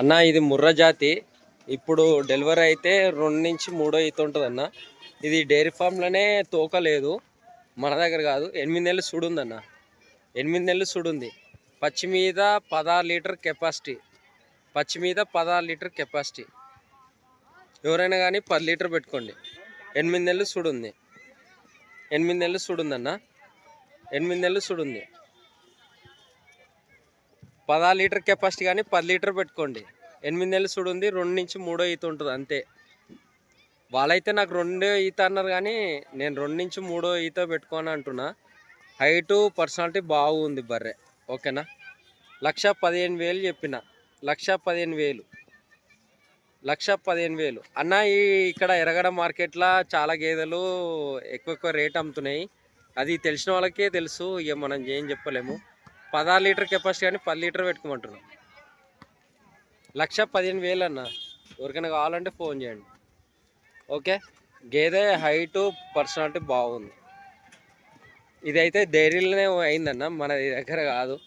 అన్న ఇది ముర్ర జాతి. ఇప్పుడు డెలివరీ అయితే రెండు నుంచి మూడో ఈత ఉంటుంది అన్న ఇది డైరీ ఫామ్లోనే తోక లేదు. మన దగ్గర కాదు. ఎనిమిది నెలలు సుడుంది అన్న ఎనిమిది నెలలు సుడుంది. పచ్చి మీద పదహారు లీటర్ కెపాసిటీ. పచ్చి మీద పదహారు లీటర్ కెపాసిటీ. ఎవరైనా కానీ పది లీటర్ పెట్టుకోండి. ఎనిమిది నెలలు సుడుంది. ఎనిమిది నెలలు సుడుందన్న. ఎనిమిది నెలలు సుడుంది. పదహారు లీటర్ కెపాసిటీ కానీ పది లీటర్ పెట్టుకోండి. ఎనిమిది నెలలు చూడుంది రెండు నుంచి మూడో ఈత ఉంటుంది అంతే. వాళ్ళైతే నాకు రెండో ఈత అన్నారు కానీ నేను రెండు నుంచి మూడో ఈత పెట్టుకోని అంటున్నా. హైటు పర్సనాలిటీ బాగుంది బర్రె ఓకేనా? లక్ష పదిహేను వేలు చెప్పిన లక్ష పదిహేను వేలు లక్ష పదిహేను వేలు. అన్న ఈ ఇక్కడ ఎరగడ మార్కెట్లో చాలా గేదెలు ఎక్కువ ఎక్కువ రేట్ అమ్ముతున్నాయి. అది తెలిసిన వాళ్ళకే తెలుసు ఇక మనం ఏం చెప్పలేము. పదహారు లీటర్ కెపాసిటీ కానీ పది లీటర్ పెట్టుకోమంటున్నాం. లక్ష పదిహేను వేలు అన్న. ఎవరికైనా కావాలంటే ఫోన్ చేయండి. ఓకే? గేదె హైటు పర్సనాలిటీ బాగుంది. ఇదైతే డైరీలోనే అయిందన్న మన దగ్గర కాదు.